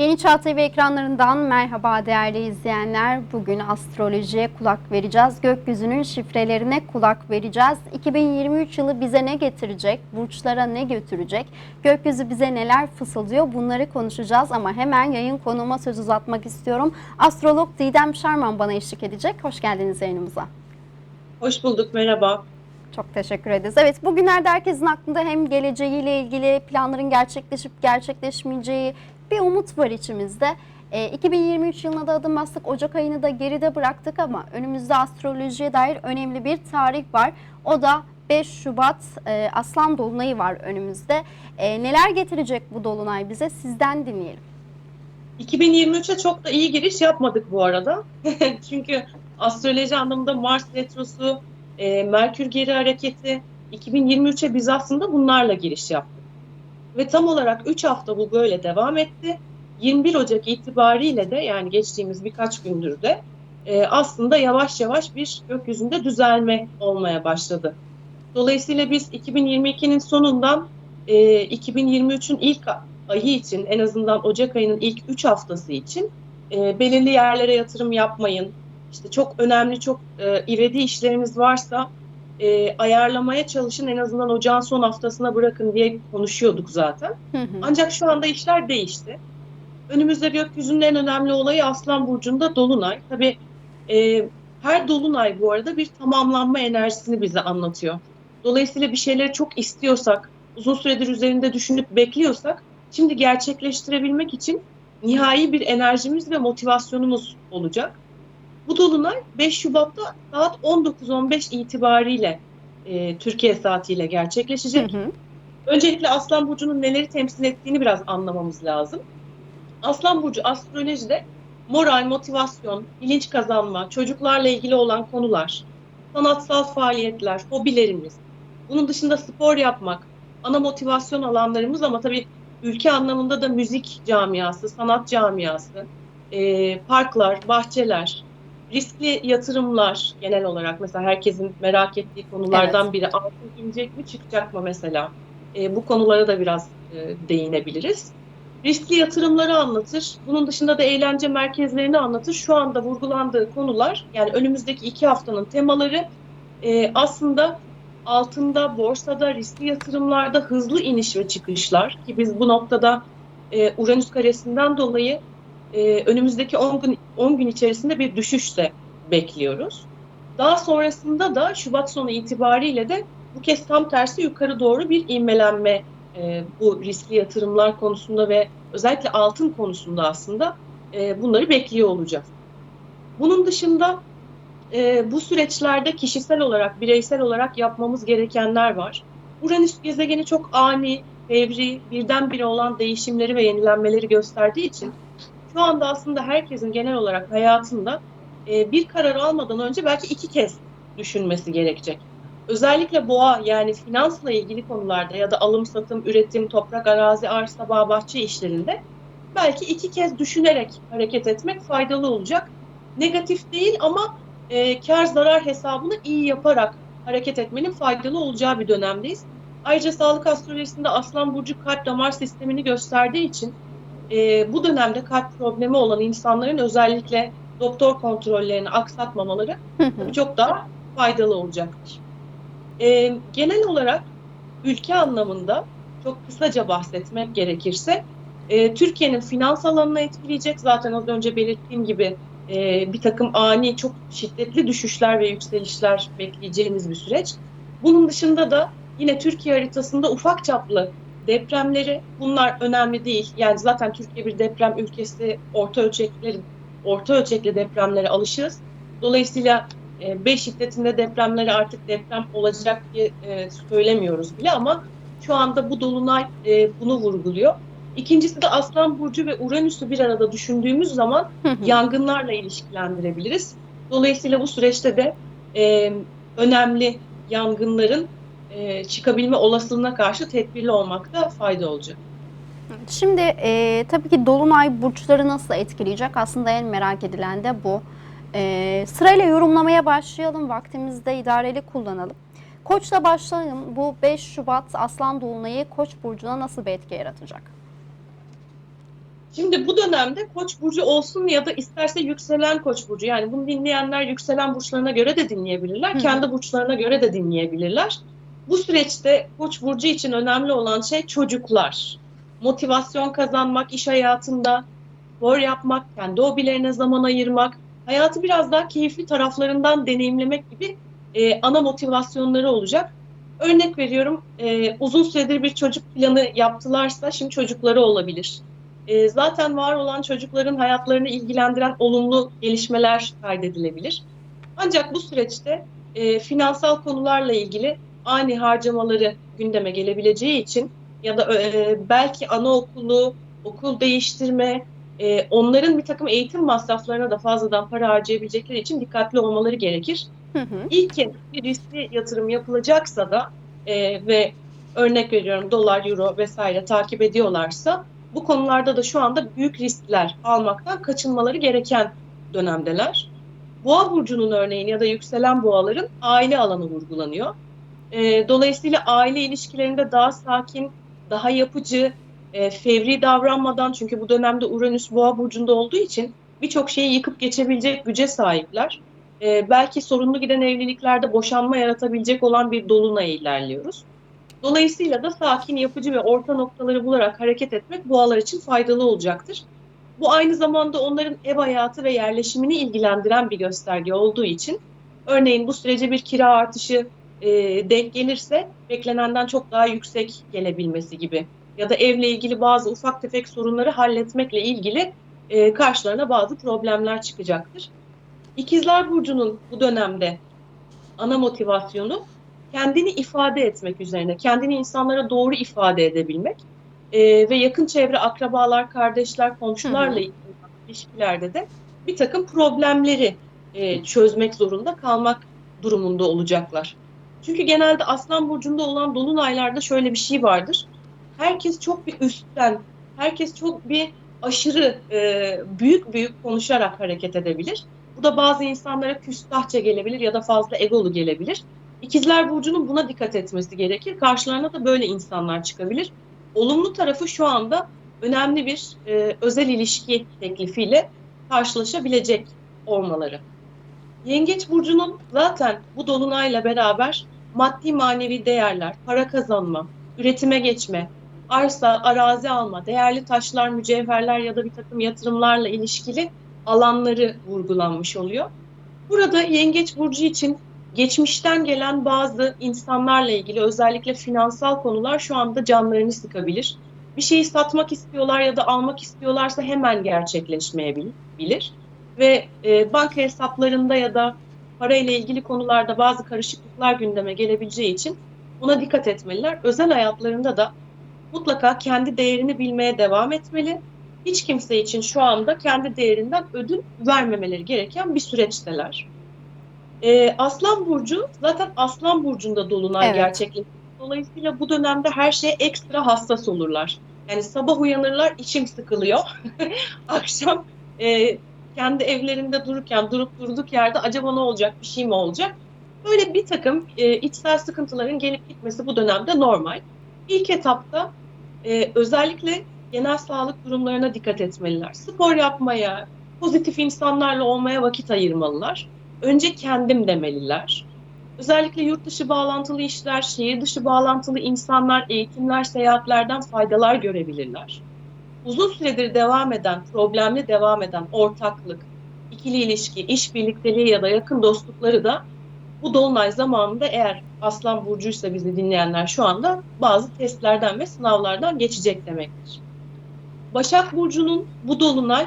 Yeni Çağ TV ekranlarından merhaba değerli izleyenler. Bugün astrolojiye kulak vereceğiz. Gökyüzünün şifrelerine kulak vereceğiz. 2023 yılı bize ne getirecek? Burçlara ne götürecek? Gökyüzü bize neler fısıldıyor? Bunları konuşacağız ama hemen yayın konuma söz uzatmak istiyorum. Astrolog Didem Şarman bana eşlik edecek. Hoş geldiniz yayınımıza. Hoş bulduk, merhaba. Çok teşekkür ederiz. Evet bugünlerde herkesin aklında hem geleceğiyle ilgili planların gerçekleşip gerçekleşmeyeceği bir umut var içimizde. E, 2023 yılına da adım bastık. Ocak ayını da geride bıraktık ama önümüzde astrolojiye dair önemli bir tarih var. O da 5 Şubat e, Aslan Dolunay'ı var önümüzde. E, neler getirecek bu Dolunay bize sizden dinleyelim. 2023'e çok da iyi giriş yapmadık bu arada. Çünkü astroloji anlamında Mars retrosu, e, Merkür geri hareketi, 2023'e biz aslında bunlarla giriş yaptık. Ve tam olarak 3 hafta bu böyle devam etti. 21 Ocak itibariyle de yani geçtiğimiz birkaç gündür de e, aslında yavaş yavaş bir gökyüzünde düzelme olmaya başladı. Dolayısıyla biz 2022'nin sonundan e, 2023'ün ilk ayı için en azından Ocak ayının ilk 3 haftası için e, belirli yerlere yatırım yapmayın. İşte çok önemli, çok e, ivedi işleriniz varsa e, ayarlamaya çalışın en azından ocağın son haftasına bırakın diye konuşuyorduk zaten. Hı hı. Ancak şu anda işler değişti. Önümüzde gökyüzünün en önemli olayı Aslan Burcu'nda Dolunay. Tabii e, her Dolunay bu arada bir tamamlanma enerjisini bize anlatıyor. Dolayısıyla bir şeyleri çok istiyorsak, uzun süredir üzerinde düşünüp bekliyorsak, şimdi gerçekleştirebilmek için nihai bir enerjimiz ve motivasyonumuz olacak. Bu Dolunay 5 Şubat'ta saat 19.15 itibariyle e, Türkiye saatiyle Hı gerçekleşecek. hı. Öncelikle Aslan Burcu'nun neleri temsil ettiğini biraz anlamamız lazım. Aslan Burcu astrolojide moral, motivasyon, bilinç kazanma, çocuklarla ilgili olan konular, sanatsal faaliyetler, hobilerimiz, bunun dışında spor yapmak, ana motivasyon alanlarımız ama tabii ülke anlamında da müzik camiası, sanat camiası, e, parklar, bahçeler, riskli yatırımlar genel olarak mesela herkesin merak ettiği konulardan biri altın inecek mi çıkacak mı mesela? E, bu konulara da biraz e, değinebiliriz. Riskli yatırımları anlatır. Bunun dışında da eğlence merkezlerini anlatır. Şu anda vurgulandığı konular yani önümüzdeki iki haftanın temaları e, aslında altında, borsada, riskli yatırımlarda hızlı iniş ve çıkışlar ki biz bu noktada e, Uranüs karesinden dolayı e, önümüzdeki 10 gün 10 gün içerisinde bir düşüş de bekliyoruz. Daha sonrasında da Şubat sonu itibariyle de bu kez tam tersi yukarı doğru bir ivmelenme e, bu riskli yatırımlar konusunda ve özellikle altın konusunda aslında e, bunları bekliyor olacağız. Bunun dışında e, bu süreçlerde kişisel olarak, bireysel olarak yapmamız gerekenler var. Uranüs gezegeni çok ani, fevri, birdenbire olan değişimleri ve yenilenmeleri gösterdiği için şu anda aslında herkesin genel olarak hayatında e, bir karar almadan önce belki iki kez düşünmesi gerekecek. Özellikle boğa yani finansla ilgili konularda ya da alım satım, üretim, toprak, arazi, arsa, bağ, bahçe işlerinde belki iki kez düşünerek hareket etmek faydalı olacak. Negatif değil ama e, kar zarar hesabını iyi yaparak hareket etmenin faydalı olacağı bir dönemdeyiz. Ayrıca sağlık astrolojisinde Aslan Burcu kalp damar sistemini gösterdiği için e, bu dönemde kalp problemi olan insanların özellikle doktor kontrollerini aksatmamaları çok daha faydalı olacaktır. E, genel olarak ülke anlamında çok kısaca bahsetmek gerekirse e, Türkiye'nin finans alanını etkileyecek. Zaten az önce belirttiğim gibi e, bir takım ani çok şiddetli düşüşler ve yükselişler bekleyeceğimiz bir süreç. Bunun dışında da yine Türkiye haritasında ufak çaplı depremleri bunlar önemli değil. Yani zaten Türkiye bir deprem ülkesi orta ölçekli orta ölçekli depremlere alışığız. Dolayısıyla 5 şiddetinde depremleri artık deprem olacak diye e, söylemiyoruz bile ama şu anda bu dolunay e, bunu vurguluyor. İkincisi de Aslan Burcu ve Uranüs'ü bir arada düşündüğümüz zaman yangınlarla ilişkilendirebiliriz. Dolayısıyla bu süreçte de e, önemli yangınların e, çıkabilme olasılığına karşı tedbirli olmakta fayda olacak. Şimdi e, tabii ki Dolunay burçları nasıl etkileyecek? Aslında en merak edilen de bu. E, sırayla yorumlamaya başlayalım. Vaktimizde idareli kullanalım. Koç'la başlayalım. Bu 5 Şubat Aslan Dolunay'ı Koç burcuna nasıl bir etki yaratacak? Şimdi bu dönemde Koç burcu olsun ya da isterse yükselen Koç burcu. Yani bunu dinleyenler yükselen burçlarına göre de dinleyebilirler, Hı kendi burçlarına göre de dinleyebilirler. Bu süreçte Koç burcu için önemli olan şey çocuklar. Motivasyon kazanmak iş hayatında, spor yapmak, kendi hobilerine zaman ayırmak, hayatı biraz daha keyifli taraflarından deneyimlemek gibi e, ana motivasyonları olacak. Örnek veriyorum, e, uzun süredir bir çocuk planı yaptılarsa şimdi çocukları olabilir. E, zaten var olan çocukların hayatlarını ilgilendiren olumlu gelişmeler kaydedilebilir. Ancak bu süreçte e, finansal konularla ilgili ani harcamaları gündeme gelebileceği için ya da e, belki anaokulu, okul değiştirme, e, onların bir takım eğitim masraflarına da fazladan para harcayabilecekleri için dikkatli olmaları gerekir. Hı hı. İlk kez bir riskli yatırım yapılacaksa da e, ve örnek veriyorum dolar, euro vesaire takip ediyorlarsa bu konularda da şu anda büyük riskler almaktan kaçınmaları gereken dönemdeler. Boğa burcunun örneğin ya da yükselen boğaların aile alanı vurgulanıyor. E, dolayısıyla aile ilişkilerinde daha sakin, daha yapıcı, e, fevri davranmadan çünkü bu dönemde Uranüs boğa burcunda olduğu için birçok şeyi yıkıp geçebilecek güce sahipler. E, belki sorunlu giden evliliklerde boşanma yaratabilecek olan bir dolunaya ilerliyoruz. Dolayısıyla da sakin, yapıcı ve orta noktaları bularak hareket etmek boğalar için faydalı olacaktır. Bu aynı zamanda onların ev hayatı ve yerleşimini ilgilendiren bir gösterge olduğu için örneğin bu sürece bir kira artışı e, denk gelirse beklenenden çok daha yüksek gelebilmesi gibi ya da evle ilgili bazı ufak tefek sorunları halletmekle ilgili e, karşılarına bazı problemler çıkacaktır. İkizler Burcu'nun bu dönemde ana motivasyonu kendini ifade etmek üzerine, kendini insanlara doğru ifade edebilmek e, ve yakın çevre, akrabalar, kardeşler, komşularla ilişkilerde de bir takım problemleri e, çözmek zorunda kalmak durumunda olacaklar. Çünkü genelde Aslan Burcu'nda olan dolunaylarda şöyle bir şey vardır. Herkes çok bir üstten, herkes çok bir aşırı e, büyük büyük konuşarak hareket edebilir. Bu da bazı insanlara küstahça gelebilir ya da fazla egolu gelebilir. İkizler Burcu'nun buna dikkat etmesi gerekir. Karşılarına da böyle insanlar çıkabilir. Olumlu tarafı şu anda önemli bir e, özel ilişki teklifiyle karşılaşabilecek olmaları. Yengeç Burcu'nun zaten bu dolunayla beraber maddi manevi değerler, para kazanma, üretime geçme, arsa, arazi alma, değerli taşlar, mücevherler ya da bir takım yatırımlarla ilişkili alanları vurgulanmış oluyor. Burada Yengeç Burcu için geçmişten gelen bazı insanlarla ilgili özellikle finansal konular şu anda canlarını sıkabilir. Bir şeyi satmak istiyorlar ya da almak istiyorlarsa hemen gerçekleşmeyebilir. Ve e, banka hesaplarında ya da parayla ilgili konularda bazı karışıklıklar gündeme gelebileceği için buna dikkat etmeliler. Özel hayatlarında da mutlaka kendi değerini bilmeye devam etmeli. Hiç kimse için şu anda kendi değerinden ödül vermemeleri gereken bir süreçteler. Ee, Aslan Burcu zaten Aslan Burcu'nda Dolunay Evet. gerçekleşiyor. Dolayısıyla bu dönemde her şeye ekstra hassas olurlar. Yani sabah uyanırlar içim sıkılıyor. Akşam e, kendi evlerinde dururken durup durduk yerde acaba ne olacak bir şey mi olacak? Böyle bir takım e, içsel sıkıntıların gelip gitmesi bu dönemde normal. İlk etapta e, özellikle genel sağlık durumlarına dikkat etmeliler. Spor yapmaya, pozitif insanlarla olmaya vakit ayırmalılar. Önce kendim demeliler. Özellikle yurt dışı bağlantılı işler, şehir dışı bağlantılı insanlar, eğitimler, seyahatlerden faydalar görebilirler. Uzun süredir devam eden, problemli devam eden ortaklık, ikili ilişki, iş birlikteliği ya da yakın dostlukları da bu dolunay zamanında eğer Aslan Burcu'ysa bizi dinleyenler şu anda bazı testlerden ve sınavlardan geçecek demektir. Başak Burcu'nun bu dolunay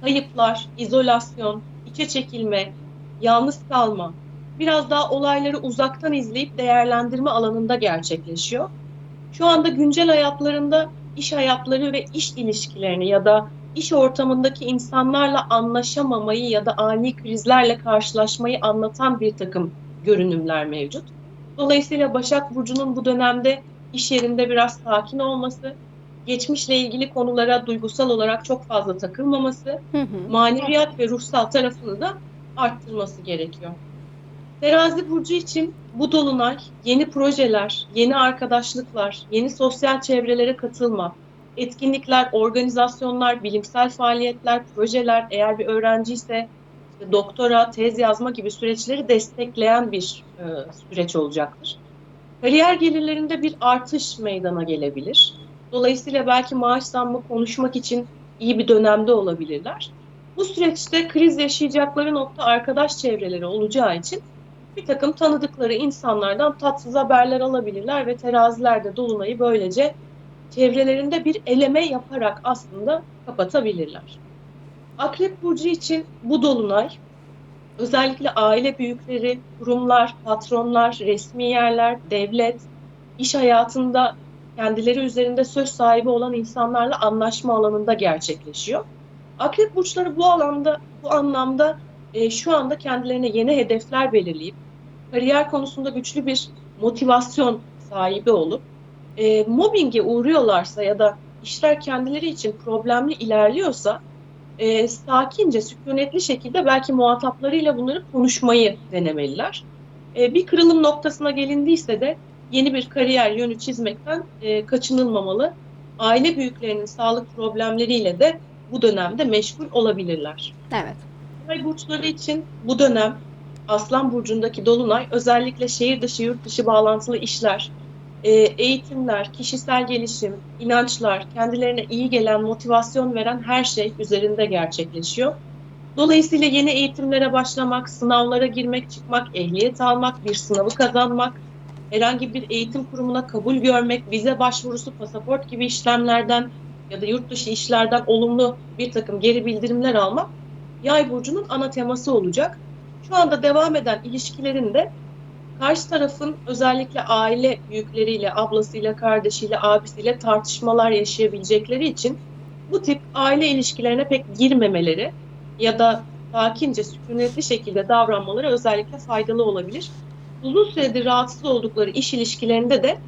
kayıplar, izolasyon, içe çekilme, yalnız kalma, biraz daha olayları uzaktan izleyip değerlendirme alanında gerçekleşiyor. Şu anda güncel hayatlarında iş hayatları ve iş ilişkilerini ya da iş ortamındaki insanlarla anlaşamamayı ya da ani krizlerle karşılaşmayı anlatan bir takım görünümler mevcut. Dolayısıyla Başak Burcu'nun bu dönemde iş yerinde biraz sakin olması, geçmişle ilgili konulara duygusal olarak çok fazla takılmaması, Hı hı. maneviyat ve ruhsal tarafını da arttırması gerekiyor. Terazi burcu için bu dolunay yeni projeler, yeni arkadaşlıklar, yeni sosyal çevrelere katılma, etkinlikler, organizasyonlar, bilimsel faaliyetler, projeler, eğer bir öğrenci ise işte doktora, tez yazma gibi süreçleri destekleyen bir e, süreç olacaktır. Kariyer gelirlerinde bir artış meydana gelebilir. Dolayısıyla belki maaş zammı konuşmak için iyi bir dönemde olabilirler. Bu süreçte kriz yaşayacakları nokta arkadaş çevreleri olacağı için bir takım tanıdıkları insanlardan tatsız haberler alabilirler ve terazilerde dolunayı böylece çevrelerinde bir eleme yaparak aslında kapatabilirler. Akrep Burcu için bu dolunay özellikle aile büyükleri, kurumlar, patronlar, resmi yerler, devlet, iş hayatında kendileri üzerinde söz sahibi olan insanlarla anlaşma alanında gerçekleşiyor. Akrep burçları bu alanda, bu anlamda e, şu anda kendilerine yeni hedefler belirleyip kariyer konusunda güçlü bir motivasyon sahibi olup e, mobbinge uğruyorlarsa ya da işler kendileri için problemli ilerliyorsa e, sakince, sükunetli şekilde belki muhataplarıyla bunları konuşmayı denemeliler. E, bir kırılım noktasına gelindiyse de yeni bir kariyer yönü çizmekten e, kaçınılmamalı. Aile büyüklerinin sağlık problemleriyle de bu dönemde meşgul olabilirler. Evet. Ay burçları için bu dönem Aslan burcundaki dolunay özellikle şehir dışı, yurt dışı bağlantılı işler, e, eğitimler, kişisel gelişim, inançlar, kendilerine iyi gelen, motivasyon veren her şey üzerinde gerçekleşiyor. Dolayısıyla yeni eğitimlere başlamak, sınavlara girmek, çıkmak, ehliyet almak, bir sınavı kazanmak, herhangi bir eğitim kurumuna kabul görmek, vize başvurusu, pasaport gibi işlemlerden ya da yurt dışı işlerden olumlu bir takım geri bildirimler almak Yay burcunun ana teması olacak. Şu anda devam eden ilişkilerinde karşı tarafın özellikle aile büyükleriyle, ablasıyla, kardeşiyle, abisiyle tartışmalar yaşayabilecekleri için bu tip aile ilişkilerine pek girmemeleri ya da sakince, sükunetli şekilde davranmaları özellikle faydalı olabilir. Uzun süredir rahatsız oldukları iş ilişkilerinde de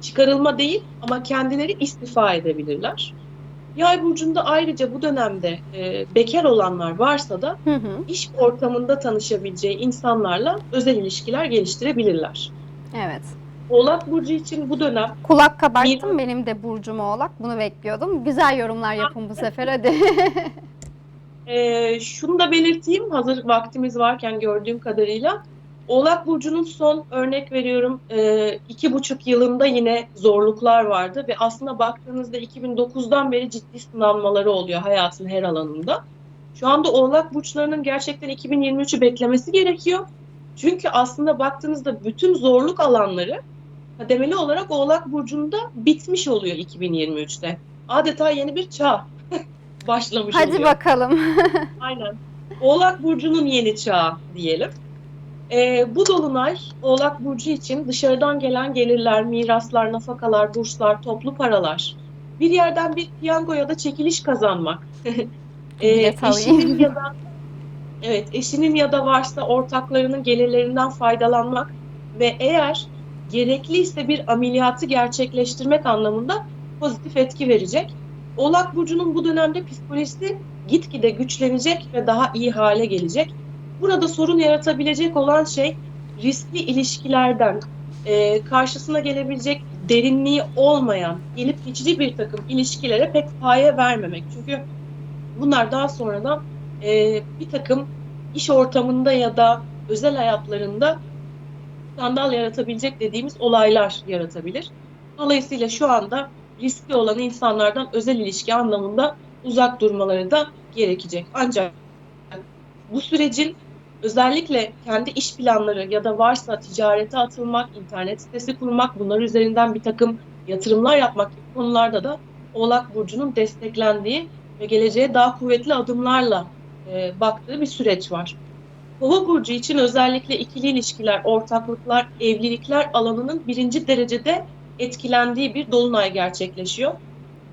çıkarılma değil ama kendileri istifa edebilirler. Yay burcunda ayrıca bu dönemde e, bekar olanlar varsa da Hı hı. iş ortamında tanışabileceği insanlarla özel ilişkiler geliştirebilirler. Evet. Oğlak burcu için bu dönem Kulak kabarttım benim de burcum oğlak. Bunu bekliyordum. Güzel yorumlar yapın bu sefer hadi. e, şunu da belirteyim hazır vaktimiz varken gördüğüm kadarıyla Oğlak burcunun son örnek veriyorum e, iki buçuk yılında yine zorluklar vardı ve aslında baktığınızda 2009'dan beri ciddi sınanmaları oluyor hayatın her alanında. Şu anda Oğlak burçlarının gerçekten 2023'ü beklemesi gerekiyor. Çünkü aslında baktığınızda bütün zorluk alanları kademeli olarak Oğlak burcunda bitmiş oluyor 2023'te. Adeta yeni bir çağ başlamış hadi oluyor. bakalım. Aynen. Oğlak Burcu'nun yeni çağı diyelim. Ee, bu dolunay Oğlak Burcu için dışarıdan gelen gelirler, miraslar, nafakalar, burslar, toplu paralar, bir yerden bir piyango ya da çekiliş kazanmak, alayım. eşinin ya da evet eşinin ya da varsa ortaklarının gelirlerinden faydalanmak ve eğer gerekliyse bir ameliyatı gerçekleştirmek anlamında pozitif etki verecek. Oğlak Burcu'nun bu dönemde psikolojisi gitgide güçlenecek ve daha iyi hale gelecek. Burada sorun yaratabilecek olan şey riskli ilişkilerden, e, karşısına gelebilecek derinliği olmayan, gelip geçici bir takım ilişkilere pek paye vermemek. Çünkü bunlar daha sonradan e, bir takım iş ortamında ya da özel hayatlarında skandal yaratabilecek dediğimiz olaylar yaratabilir. Dolayısıyla şu anda riskli olan insanlardan özel ilişki anlamında uzak durmaları da gerekecek. Ancak bu sürecin özellikle kendi iş planları ya da varsa ticarete atılmak, internet sitesi kurmak, bunlar üzerinden bir takım yatırımlar yapmak gibi konularda da Oğlak Burcu'nun desteklendiği ve geleceğe daha kuvvetli adımlarla e, baktığı bir süreç var. Kova Burcu için özellikle ikili ilişkiler, ortaklıklar, evlilikler alanının birinci derecede etkilendiği bir dolunay gerçekleşiyor.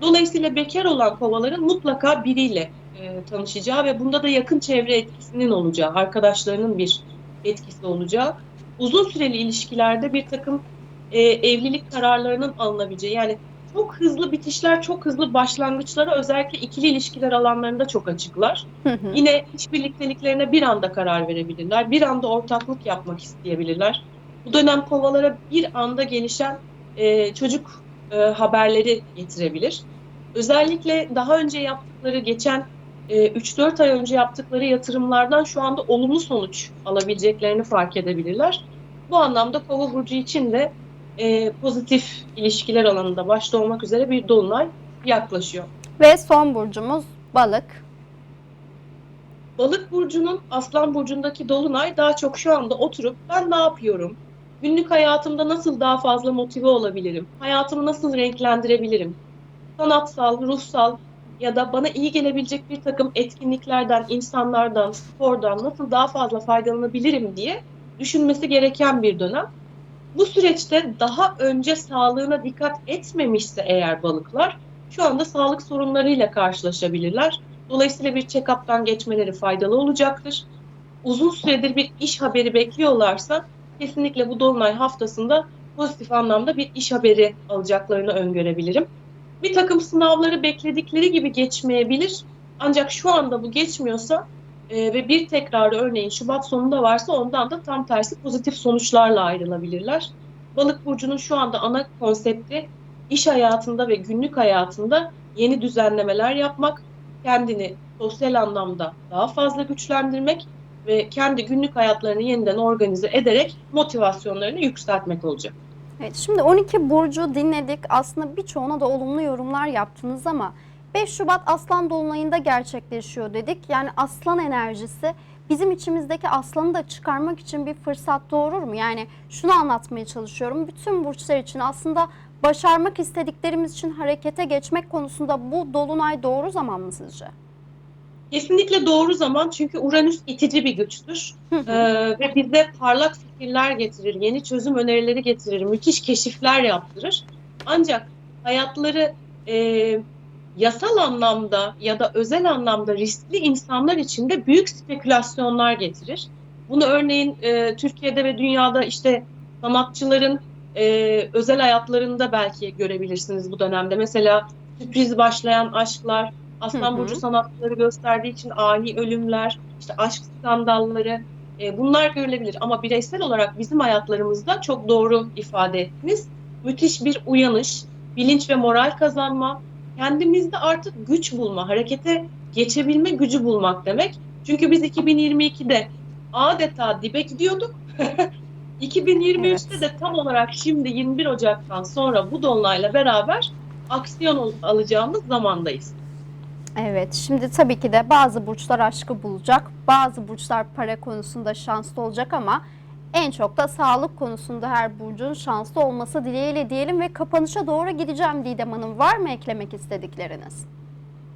Dolayısıyla bekar olan kovaların mutlaka biriyle e, tanışacağı ve bunda da yakın çevre etkisinin olacağı, arkadaşlarının bir etkisi olacağı, uzun süreli ilişkilerde bir takım e, evlilik kararlarının alınabileceği, yani çok hızlı bitişler, çok hızlı başlangıçlara özellikle ikili ilişkiler alanlarında çok açıklar. Hı hı. Yine iş birlikteliklerine bir anda karar verebilirler, bir anda ortaklık yapmak isteyebilirler. Bu dönem kovalara bir anda gelişen e, çocuk e, haberleri getirebilir. özellikle daha önce yaptıkları, geçen e, 3-4 ay önce yaptıkları yatırımlardan şu anda olumlu sonuç alabileceklerini fark edebilirler. Bu anlamda Kova burcu için de e, pozitif ilişkiler alanında başta olmak üzere bir dolunay yaklaşıyor. Ve son burcumuz balık. Balık burcunun Aslan burcundaki dolunay daha çok şu anda oturup ben ne yapıyorum? Günlük hayatımda nasıl daha fazla motive olabilirim? Hayatımı nasıl renklendirebilirim? Sanatsal, ruhsal ya da bana iyi gelebilecek bir takım etkinliklerden, insanlardan, spordan nasıl daha fazla faydalanabilirim diye düşünmesi gereken bir dönem. Bu süreçte daha önce sağlığına dikkat etmemişse eğer balıklar şu anda sağlık sorunlarıyla karşılaşabilirler. Dolayısıyla bir check-up'tan geçmeleri faydalı olacaktır. Uzun süredir bir iş haberi bekliyorlarsa kesinlikle bu dolunay haftasında pozitif anlamda bir iş haberi alacaklarını öngörebilirim. Bir takım sınavları bekledikleri gibi geçmeyebilir. Ancak şu anda bu geçmiyorsa e, ve bir tekrarı örneğin Şubat sonunda varsa ondan da tam tersi pozitif sonuçlarla ayrılabilirler. Balık burcunun şu anda ana konsepti iş hayatında ve günlük hayatında yeni düzenlemeler yapmak, kendini sosyal anlamda daha fazla güçlendirmek ve kendi günlük hayatlarını yeniden organize ederek motivasyonlarını yükseltmek olacak. Evet, şimdi 12 burcu dinledik. Aslında birçoğuna da olumlu yorumlar yaptınız ama 5 Şubat Aslan Dolunay'ında gerçekleşiyor dedik. Yani aslan enerjisi bizim içimizdeki aslanı da çıkarmak için bir fırsat doğurur mu? Yani şunu anlatmaya çalışıyorum. Bütün burçlar için aslında başarmak istediklerimiz için harekete geçmek konusunda bu dolunay doğru zaman mı sizce? Kesinlikle doğru zaman çünkü Uranüs itici bir güçtür Ee, ve bize parlak fikirler getirir, yeni çözüm önerileri getirir, müthiş keşifler yaptırır. Ancak hayatları e, yasal anlamda ya da özel anlamda riskli insanlar için de büyük spekülasyonlar getirir. Bunu örneğin e, Türkiye'de ve dünyada işte sanatçıların e, özel hayatlarında belki görebilirsiniz bu dönemde. Mesela sürpriz başlayan aşklar, Aslan. Burcu sanatçıları gösterdiği için ani ölümler, işte aşk skandalları e, bunlar görülebilir. Ama bireysel olarak bizim hayatlarımızda çok doğru ifade ettiniz. Müthiş bir uyanış, bilinç ve moral kazanma, kendimizde artık güç bulma, harekete geçebilme gücü bulmak demek. Çünkü biz 2022'de adeta dibe gidiyorduk. 2023'te de tam olarak şimdi 21 Ocak'tan sonra bu dolunayla beraber aksiyon al- alacağımız zamandayız. Evet, şimdi tabii ki de bazı burçlar aşkı bulacak, bazı burçlar para konusunda şanslı olacak ama en çok da sağlık konusunda her burcun şanslı olması dileğiyle diyelim ve kapanışa doğru gideceğim Didem Hanım. Var mı eklemek istedikleriniz?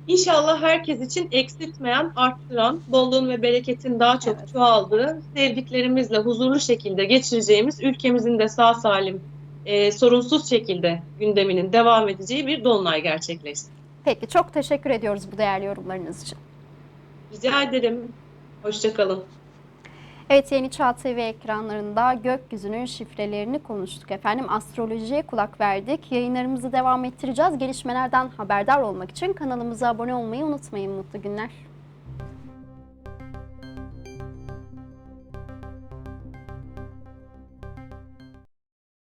İnşallah herkes için eksiltmeyen, arttıran, bolluğun ve bereketin daha çok Evet. çoğaldığı, sevdiklerimizle huzurlu şekilde geçireceğimiz, ülkemizin de sağ salim, e, sorunsuz şekilde gündeminin devam edeceği bir dolunay gerçekleşsin. Peki, çok teşekkür ediyoruz bu değerli yorumlarınız için. Rica ederim. Hoşçakalın. Evet Yeni Çağ TV ekranlarında gökyüzünün şifrelerini konuştuk efendim. Astrolojiye kulak verdik. Yayınlarımızı devam ettireceğiz. Gelişmelerden haberdar olmak için kanalımıza abone olmayı unutmayın. Mutlu günler.